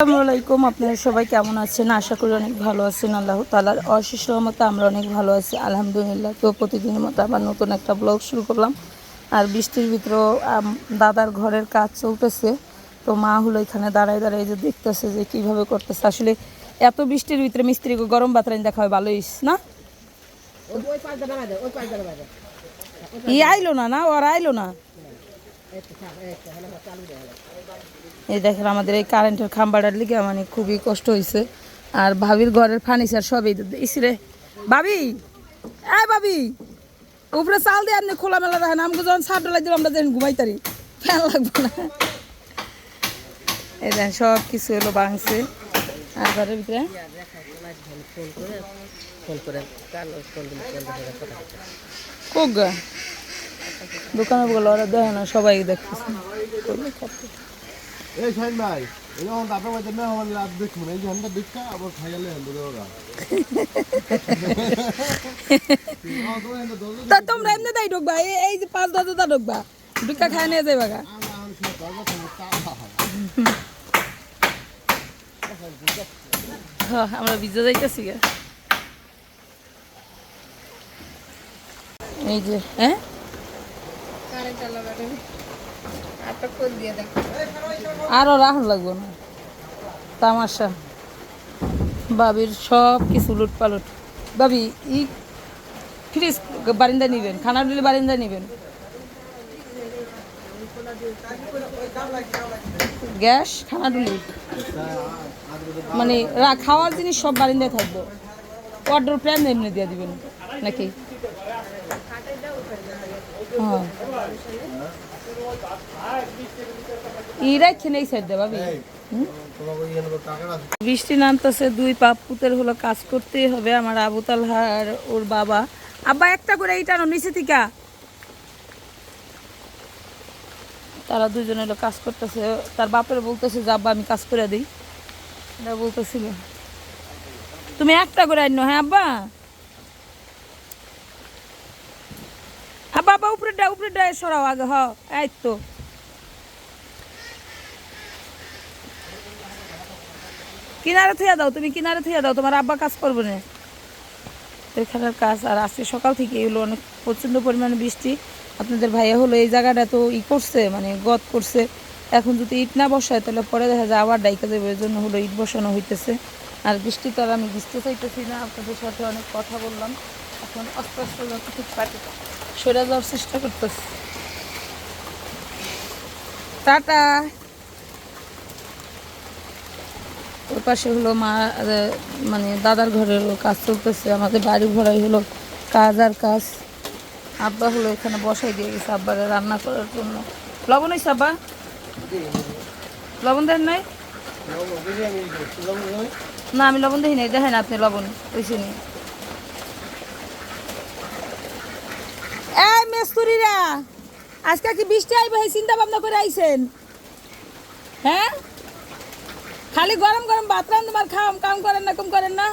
আসসালামু আলাইকুম আপনারা সবাই কেমন আছেন? আশা করি অনেক ভালো আছেন। আল্লাহ তালার অশেষ রহমতে আমরা অনেক ভালো আছি। আলহামদুলিল্লাহ তো প্রতিদিনের মতো আবার নতুন একটা ব্লগ শুরু করলাম। আর বৃষ্টির ভিতরেও দাদার ঘরের কাজ চলতেছে। তো মা হলো এখানে দাঁড়ায় দাঁড়ায় যে দেখতেছে যে কীভাবে করতেছে। আসলে এত বৃষ্টির ভিতরে মিস্ত্রিকে গরম বাতরাইন দেখা হয় না? পাঁচ দানা বাজে ই আইলো না না? ওর আইলো না? এই দেখেন আমাদের এই কারেন্টের খাম্বাটার লিগে মানে খুবই কষ্ট হয়েছে আর ভাবির ঘরের ফার্নিচার সবই ইসরে ভাবি! এই ভাবি! উপরে চাল দিয়ে আপনি খোলামেলা দেখেন আমাকে যখন ডলাই দিলাম, আমরা যেন ঘুমাইতারি ফ্যান লাগবে না। এই দেখেন সব কিছু এলো ভাঙছে। আর ঘরের ভিতরে? দিলে কোক দোকানে বলে ওরা দেখে না সবাই দেখতেছে। এই শাইন ভাই আপনার না আমার রাত দেখব না। এই ঝান্ডা দেখা আবার খাই গেলে হ্যান্ড ওরা। তা তোমরা এমনি তাই ঢুকবা? এই- যে পাঁচ তা ঢুকবা? ঢুকা খায় নিয়ে যাইবা গা। হ্যাঁ, আমরা ভিজে যাইতেছি গে। এই যে হ্যাঁ? আরও রাহুল লাগবো না। তামাশা। বাবির সব কিছু লুট পালট। বাবি, ই ফ্রিজ বারিন্দা নিবেন, খানা দিলে বারিন্দা নিবেন। গ্যাস, খানা ডুলি মানে খাওয়ার জিনিস সব বারিন্দায় থাকব। অর্ডার প্ল্যান এমনি দিয়ে দিবেন, নাকি? ইরাই খেয়ে এই সাইড দেবা? বৃষ্টি নামতেছে দুই পাপ পুতের হলো কাজ করতেই হবে আমার আবু তালহার ওর বাবা। আব্বা একটা করে এইটা নিচে থেকে। তারা দুজনে হলো কাজ করতেছে তার বাপের বলতেছে যে আব্বা আমি কাজ করে দিই। এটা বলতেছিল। তুমি একটা করে আনো হ্যাঁ আব্বা? আব্বা উপরে ডা উপরে ডা সরাও আগে, হ, এই তো। কিনারে থুয়া দাও, তুমি কিনারে থুয়া দাও, তোমার আব্বা কাজ করবে না। এখানের কাজ আর আজকে সকাল থেকে এগুলো অনেক প্রচণ্ড পরিমাণে বৃষ্টি। আপনাদের ভাইয়া হলো এই জায়গাটা তো ই করছে মানে গদ করছে। এখন যদি ইট না বসায়, তাহলে পরে দেখা যায় আবার ডাইকা যাবে জন্য হলো ইট বসানো হইতেছে। আর বৃষ্টি তো আর আমি ভিজতে চাইতেছি না, আপনাদের সাথে অনেক কথা বললাম। এখন আস্তে আস্তে যতটুকু পারি সরে যাওয়ার চেষ্টা করতেছি। টাটা। ওর পাশে হলো মা মানে দাদার ঘরের কাজ চলতেছে, আমাদের বাড়ি ঘোরাই হলো কাজ আর কাজ। আব্বা হলো এখানে বসাই দিয়ে গেছে আব্বারে রান্না করার জন্য। লবণ হয়েছে আব্বা? লবণ দেন নাই? না, আমি লবণ দেখি নাই, দেখেন আপনি লবণ হয়েছে নি এই মেস্তুরিরা আজকে কি বৃষ্টি আইবে এই চিন্তা ভাবনা করে আইছেন? হ্যাঁ? খালি গরম গরম ভাত রান্ধবার খাম কাম করেন না, কম করেন না।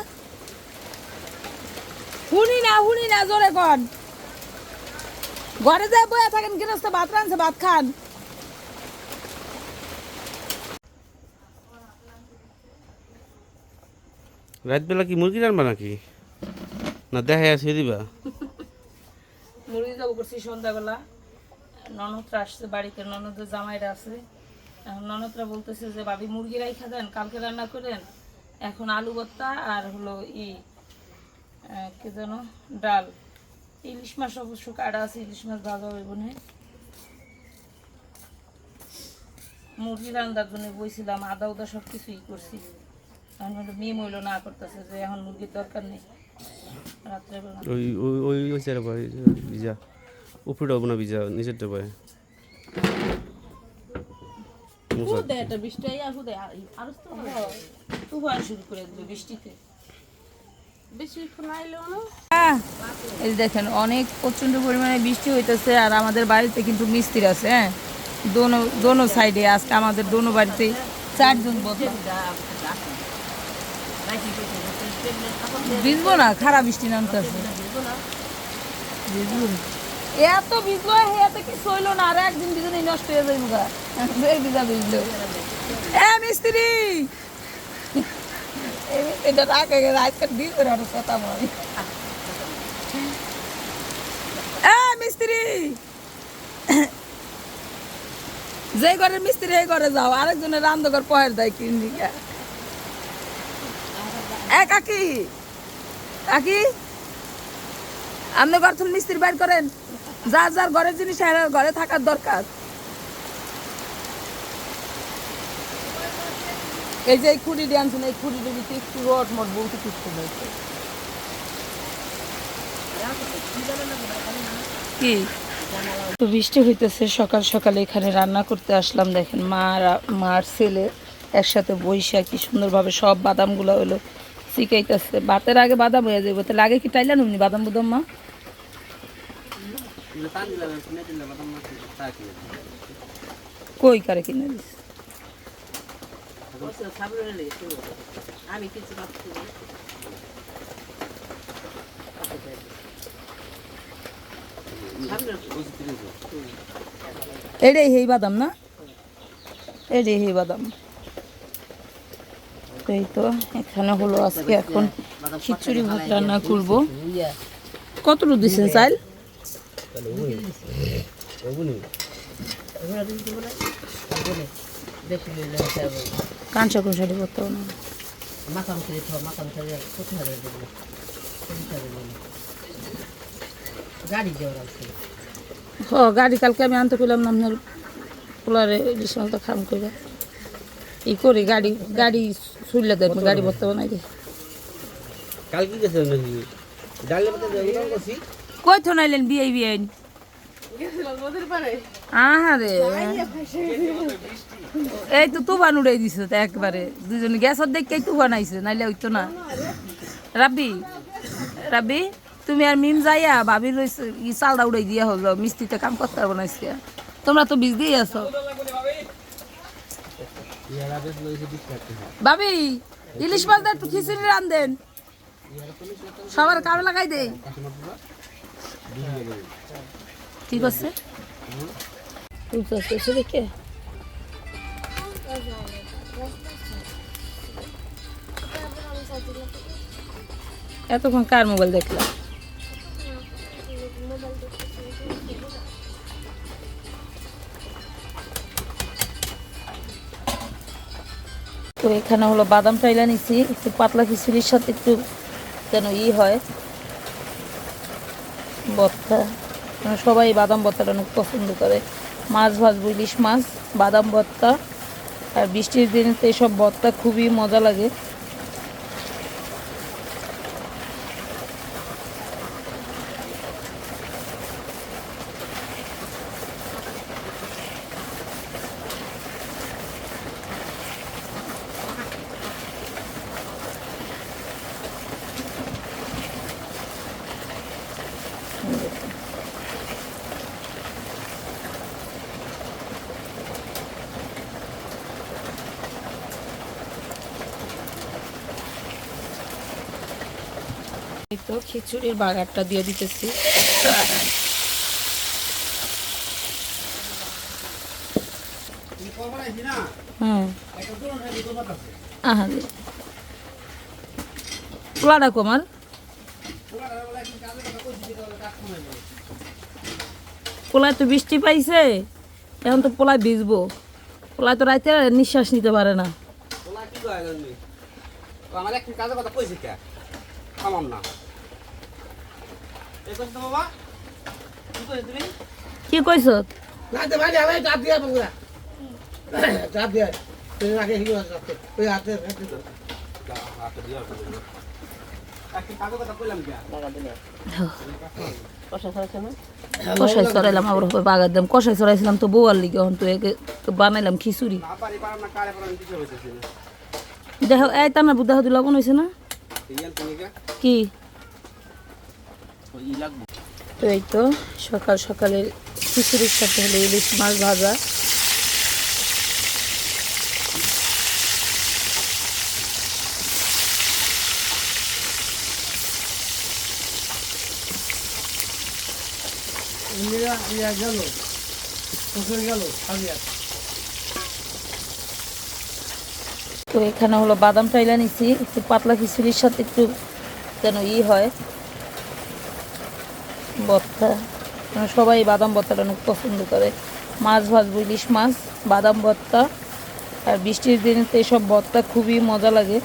শুনি না শুনি না, জোরে কন। ঘরে যায় বয়া থাকেন, গৃহস্থ ভাত রাঁধছে, ভাত খান। রাতবেলা কি মুরগি রান্না নাকি? না দেখা আছে দিবা? মুরগি যাব করছি সন্ধ্যাবেলা। ননদরা আসছে বাড়িতে, ননদের জামাইরা আছে। ননদরা বলতেছে যে, ভাবি, মুরগি রাইখা দেন, কালকে রান্না করেন। এখন আলু ভর্তা আর হলো ই কি যেন, ডাল। ইলিশ মাছ অবশ্য কাটা আছে, ইলিশ মাছ ভাজা হইব না। মুরগি রান্নার জন্য বইছিলাম আদা উদা সব কিছুই করছি। এখন মেয়ে মইল না করতেছে যে, এখন মুরগির দরকার নেই। ওই ওই ওই ওই পায় ভিজা উপরে হব না ভিজা নিচেরটা পায় বৃষ্টি আর তো শুরু করে দিল বৃষ্টিতে। বেশি আইলেও না। এই দেখেন অনেক প্রচণ্ড পরিমাণে বৃষ্টি হইতেছে আর আমাদের বাড়িতে কিন্তু মিস্ত্রি আছে হ্যাঁ? দোনো দোনো সাইডে আজকে আমাদের দোনো বাড়িতে চারজন বদলা ভিজবো না, খারাপ বৃষ্টি নামতেছে। ভিজবো না। এত এত কি সইলো না? আর একদিন নষ্ট হয়ে যাইব ভিজলো। এ, মিস্ত্রি! কথা এ যে ঘরের মিস্ত্রি, এই ঘরে যাও। আরেকজনের রান্ধঘর পয়ের দেয় কিনদিকে এ কাকি কাকি, আপনি মিস্ত্রি বাইর করেন। যার যার ঘরের জিনিস ঘরে থাকার দরকার। এই যে এই খুঁড়ি এই খুঁড়ি একটু রড মট বলতে কিছু কি? তো বৃষ্টি হইতেছে, সকাল সকালে এখানে রান্না করতে আসলাম, দেখেন মা মার ছেলে একসাথে বৈশা কি সুন্দরভাবে সব বাদামগুলো হলো শিখাইতেছে ভাতের আগে বাদাম হয়ে যাবে তাহলে আগে কি টাইলেন এমনি বাদাম বুদাম মা? কই কারে কিনে দিস? বসে সামনে নেই শুনো আমি কিছু ভাবছি না। সামনে এটাই হেই বাদাম না? এটাই হেই বাদাম। তো তো, এখানে হলো আজকে এখন খিচুড়ি ভাত রান্না করব। কতটুকু দিচ্ছেন চাইল? কাঁচা কুঁচারি করতে হবে গাড়ি হ, গাড়ি কালকে আমি আনতে পেলাম না, আপনার পোলারে খাম করে ই করি গাড়ি গাড়ি শুনলে দেখবেন গাড়ি ভরতে বানাই দিই। কাল কি গেছে নাকি? ডালে কই থো নাইলেন বিয়ে। বিয়ে এই তো তুফান উড়াই দিছে তো একবারে। দুজনে গ্যাসের দেখেই তুফান আইছে নাইলে হইতো না। রাব্বি রাব্বি তুমি আর মিম যাইয়া ভাবি রইছে ই চালটা উড়াই দিয়া হলো মিস্ত্রিতে কাম করতে পারব না তোমরা তো বিজ দিয়ে আছো। ভাবি ইলিশ মাছ দিয়ে একটু খিচুড়ি রান দেন। সবার কামে লাগাই দেই ঠিক আছে ঠিক এসে দেখে। এতক্ষণ কার মোবাইল দেখলাম? তো এখানে হলো বাদাম টাইলা নিছি, একটু পাতলা খিচুড়ির সাথে একটু যেন ই হয়। ভর্তা মানে সবাই বাদাম ভর্তাটা অনেক পছন্দ করে। মাছ ভাজবো, ইলিশ মাছ, বাদাম ভর্তা আর বৃষ্টির দিনে তো এইসব ভর্তা খুবই মজা লাগে। এই তো খিচুড়ির বাগারটা দিয়ে দিতেছি। হুম পোলাটা পোলায় তো বৃষ্টি পাইছে, এখন তো পোলায় ভিজবো। পোলায় তো রাইতে নিঃশ্বাস নিতে পারে না। আমার এক কাজে কথা কইছে কে? না। কি কইছ তুমি? না তো ভাই আমি চাপ দিয়া বগুলা চাপ দিয়া। তুই আগে হিলো চাপ তুই হাতে হাতে হাতে দিয়া কষাই চড়াইলাম আবার বাগার কষাই চড়াইছিলাম তো বউয়ার লিগে এখন তো একে বানাইলাম খিচুড়ি। দেখো এই তার বুদ্ধা হতে লবণ হয়েছে না? তুমি কে? ওই তো এই তো সকাল সকালে খিচুড়ির সাথে হলো ইলিশ মাছ ভাজা। ইন্দিরা গেল। গেল তো এখানে হলো বাদাম টাইলা নিছি একটু পাতলা খিচুড়ির সাথে একটু যেন ই হয়। ভর্তা। মানে সবাই বাদাম ভর্তাটা অনেক পছন্দ করে। মাছ ভাজবো, ইলিশ মাছ, বাদাম ভর্তা আর বৃষ্টির দিনে তো এসব ভর্তা খুবই মজা লাগে।